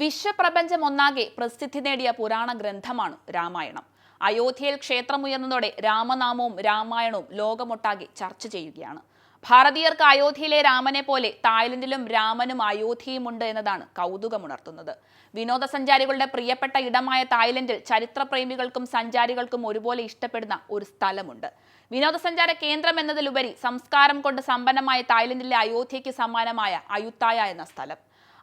വിശ്വപ്രപഞ്ചം ഒന്നാകെ പ്രസിദ്ധി നേടിയ പുരാണ ഗ്രന്ഥമാണ് രാമായണം. അയോധ്യയിൽ ക്ഷേത്രമുയർന്നതോടെ രാമനാമവും രാമായണവും ലോകമൊട്ടാകെ ചർച്ച ചെയ്യുകയാണ്. ഭാരതീയർക്ക് അയോധ്യയിലെ രാമനെ പോലെ തായ്ലൻഡിലും രാമനും അയോധ്യയുമുണ്ട് എന്നതാണ് കൗതുകമുണർത്തുന്നത്. വിനോദസഞ്ചാരികളുടെ പ്രിയപ്പെട്ട ഇടമായ തായ്ലൻഡിൽ ചരിത്രപ്രേമികൾക്കും സഞ്ചാരികൾക്കും ഒരുപോലെ ഇഷ്ടപ്പെടുന്ന ഒരു സ്ഥലമുണ്ട്. വിനോദസഞ്ചാര കേന്ദ്രം എന്നതിലുപരി സംസ്കാരം കൊണ്ട് സമ്പന്നമായ തായ്ലൻഡിലെ അയോധ്യയ്ക്ക് സമാനമായ അയുത്തായ എന്ന സ്ഥലം.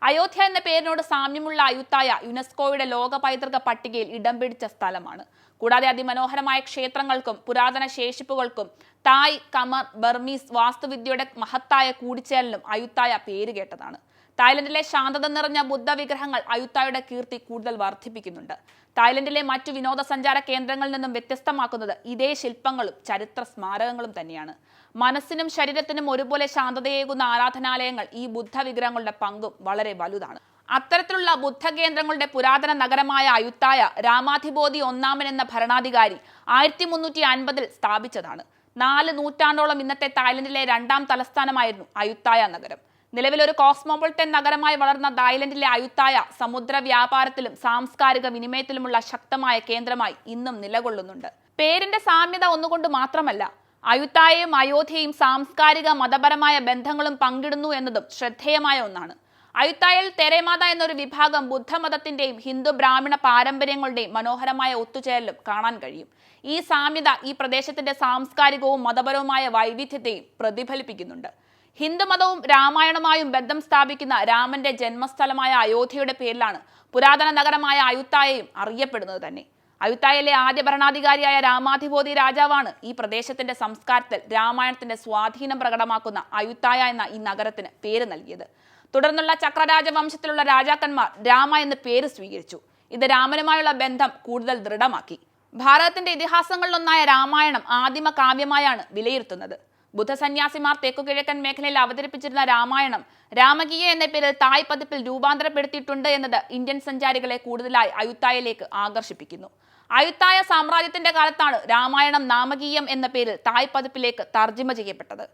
അയോധ്യ എന്ന പേരിനോട് സാമ്യമുള്ള അയുത്തായ യുനെസ്കോയുടെ ലോക പൈതൃക പട്ടികയിൽ ഇടം പിടിച്ച സ്ഥലമാണ്. കൂടാതെ അതിമനോഹരമായ ക്ഷേത്രങ്ങൾക്കും പുരാതന ശേഷിപ്പുകൾക്കും തായ് കമർ ബർമീസ് വാസ്തുവിദ്യയുടെ മഹത്തായ കൂടിച്ചേരലും അയുത്തായ പേര് കേട്ടതാണ്. തായ്ലൻഡിലെ ശാന്തത നിറഞ്ഞ ബുദ്ധ വിഗ്രഹങ്ങൾ അയുത്തായുടെ കീർത്തി കൂടുതൽ വർദ്ധിപ്പിക്കുന്നുണ്ട്. തായ്ലൻഡിലെ മറ്റു വിനോദസഞ്ചാര കേന്ദ്രങ്ങളിൽ നിന്നും വ്യത്യസ്തമാക്കുന്നത് ഇതേ ശില്പങ്ങളും ചരിത്ര സ്മാരകങ്ങളും തന്നെയാണ്. മനസ്സിനും ശരീരത്തിനും ഒരുപോലെ ശാന്തതയേകുന്ന ആരാധനാലയങ്ങൾ ഈ ബുദ്ധ വിഗ്രഹങ്ങളുടെ പങ്കും വളരെ വലുതാണ്. അത്തരത്തിലുള്ള ബുദ്ധ കേന്ദ്രങ്ങളുടെ പുരാതന നഗരമായ അയുത്തായ രാമാധിബോധി ഒന്നാമൻ എന്ന ഭരണാധികാരി ആയിരത്തി മുന്നൂറ്റി അൻപതിൽ സ്ഥാപിച്ചതാണ്. നാല് നൂറ്റാണ്ടോളം ഇന്നത്തെ തായ്ലൻഡിലെ രണ്ടാം തലസ്ഥാനമായിരുന്നു അയുത്തായ നഗരം. നിലവിൽ ഒരു കോസ്മോപൊളിറ്റൻ നഗരമായി വളർന്ന തായ്ലൻഡിലെ അയുത്തായ സമുദ്ര വ്യാപാരത്തിലും സാംസ്കാരിക വിനിമയത്തിലുമുള്ള ശക്തമായ കേന്ദ്രമായി ഇന്നും നിലകൊള്ളുന്നുണ്ട്. പേരിന്റെ സാമ്യത ഒന്നുകൊണ്ട് മാത്രമല്ല അയുത്തായയും അയോധ്യയും സാംസ്കാരിക മതപരമായ ബന്ധങ്ങളും പങ്കിടുന്നു എന്നതും ശ്രദ്ധേയമായ ഒന്നാണ്. അയുത്തായയിൽ തെരേമാത എന്നൊരു വിഭാഗം ബുദ്ധമതത്തിന്റെയും ഹിന്ദു ബ്രാഹ്മണ പാരമ്പര്യങ്ങളുടെയും മനോഹരമായ ഒത്തുചേരലും കാണാൻ കഴിയും. ഈ സാമ്യത ഈ പ്രദേശത്തിന്റെ സാംസ്കാരികവും മതപരവുമായ വൈവിധ്യത്തെയും പ്രതിഫലിപ്പിക്കുന്നുണ്ട്. ഹിന്ദുമതവും രാമായണമായും ബന്ധം സ്ഥാപിക്കുന്ന രാമന്റെ ജന്മസ്ഥലമായ അയോധ്യയുടെ പേരിലാണ് പുരാതന നഗരമായ അയുത്തായയും അറിയപ്പെടുന്നത് തന്നെ. അയുത്തായയിലെ ആദ്യ ഭരണാധികാരിയായ രാമാധിബോധി രാജാവാണ് ഈ പ്രദേശത്തിന്റെ സംസ്കാരത്തിൽ രാമായണത്തിന്റെ സ്വാധീനം പ്രകടമാക്കുന്ന അയുത്തായ എന്ന ഈ നഗരത്തിന് പേര് നൽകിയത്. തുടർന്നുള്ള ചക്രരാജവംശത്തിലുള്ള രാജാക്കന്മാർ രാമ എന്ന് പേര് സ്വീകരിച്ചു. ഇത് രാമനുമായുള്ള ബന്ധം കൂടുതൽ ദൃഢമാക്കി. ഭാരതത്തിന്റെ ഇതിഹാസങ്ങളിലൊന്നായ രാമായണം ആദിമ കാവ്യമായാണ് വിലയിരുത്തുന്നത്. ബുദ്ധസന്യാസിമാർ തെക്കുകിഴക്കൻ മേഖലയിൽ അവതരിപ്പിച്ചിരുന്ന രാമായണം രാമകീയ എന്ന പേരിൽ തായ് പതിപ്പിൽ രൂപാന്തരപ്പെടുത്തിയിട്ടുണ്ട് എന്നത് ഇന്ത്യൻ സഞ്ചാരികളെ കൂടുതലായി അയുത്തായയിലേക്ക് ആകർഷിപ്പിക്കുന്നു. അയുത്തായ സാമ്രാജ്യത്തിന്റെ കാലത്താണ് രാമായണം നാമകീയം എന്ന പേരിൽ തായ് പതിപ്പിലേക്ക് തർജിമ ചെയ്യപ്പെട്ടത്.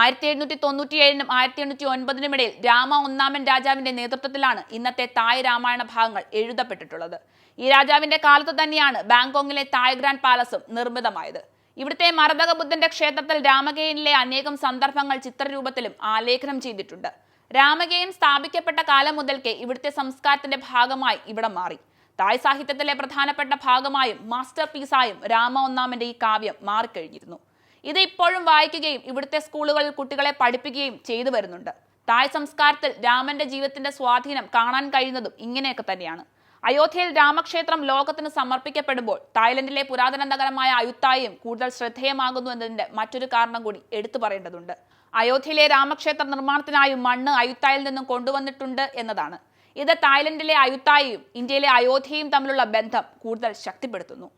ആയിരത്തി എഴുന്നൂറ്റി തൊണ്ണൂറ്റിയേഴിനും ആയിരത്തി എണ്ണൂറ്റി ഒൻപതിനും ഇടയിൽ രാമ ഒന്നാമൻ രാജാവിന്റെ നേതൃത്വത്തിലാണ് ഇന്നത്തെ തായ് രാമായണ ഭാഗങ്ങൾ എഴുതപ്പെട്ടിട്ടുള്ളത്. ഈ രാജാവിന്റെ കാലത്ത് തന്നെയാണ് ബാങ്കോങ്ങിലെ തായ് ഗ്രാൻഡ് പാലസും നിർമ്മിതമായത്. ഇവിടുത്തെ മരതക ബുദ്ധന്റെ ക്ഷേത്രത്തിൽ രാമകേയനിലെ അനേകം സന്ദർഭങ്ങൾ ചിത്രരൂപത്തിലും ആലേഖനം ചെയ്തിട്ടുണ്ട്. രാമകേയൻ സ്ഥാപിക്കപ്പെട്ട കാലം മുതൽക്കേ ഇവിടുത്തെ സംസ്കാരത്തിന്റെ ഭാഗമായി ഇവിടെ മാറി. തായ് സാഹിത്യത്തിലെ പ്രധാനപ്പെട്ട ഭാഗമായും മാസ്റ്റർ പീസായും രാമ ഒന്നാമന്റെ ഈ കാവ്യം മാറിക്കഴിഞ്ഞിരുന്നു. ഇത് ഇപ്പോഴും വായിക്കുകയും ഇവിടുത്തെ സ്കൂളുകളിൽ കുട്ടികളെ പഠിപ്പിക്കുകയും ചെയ്തു വരുന്നുണ്ട്. തായ് സംസ്കാരത്തിൽ രാമന്റെ ജീവിതത്തിന്റെ സ്വാധീനം കാണാൻ കഴിയുന്നതും ഇങ്ങനെയൊക്കെ തന്നെയാണ്. അയോധ്യയിൽ രാമക്ഷേത്രം ലോകത്തിന് സമർപ്പിക്കപ്പെടുമ്പോൾ തായ്ലൻഡിലെ പുരാതന നഗരമായ അയുത്തായും കൂടുതൽ ശ്രദ്ധേയമാകുന്നു എന്നതിന്റെ മറ്റൊരു കാരണം കൂടി എടുത്തു പറയേണ്ടതുണ്ട്. അയോധ്യയിലെ രാമക്ഷേത്ര നിർമ്മാണത്തിനായി മണ്ണ് അയുത്തായിൽ നിന്നും കൊണ്ടുവന്നിട്ടുണ്ട് എന്നതാണ്. ഇത് തായ്ലൻഡിലെ അയുത്തായും ഇന്ത്യയിലെ അയോധ്യയും തമ്മിലുള്ള ബന്ധം കൂടുതൽ ശക്തിപ്പെടുത്തുന്നു.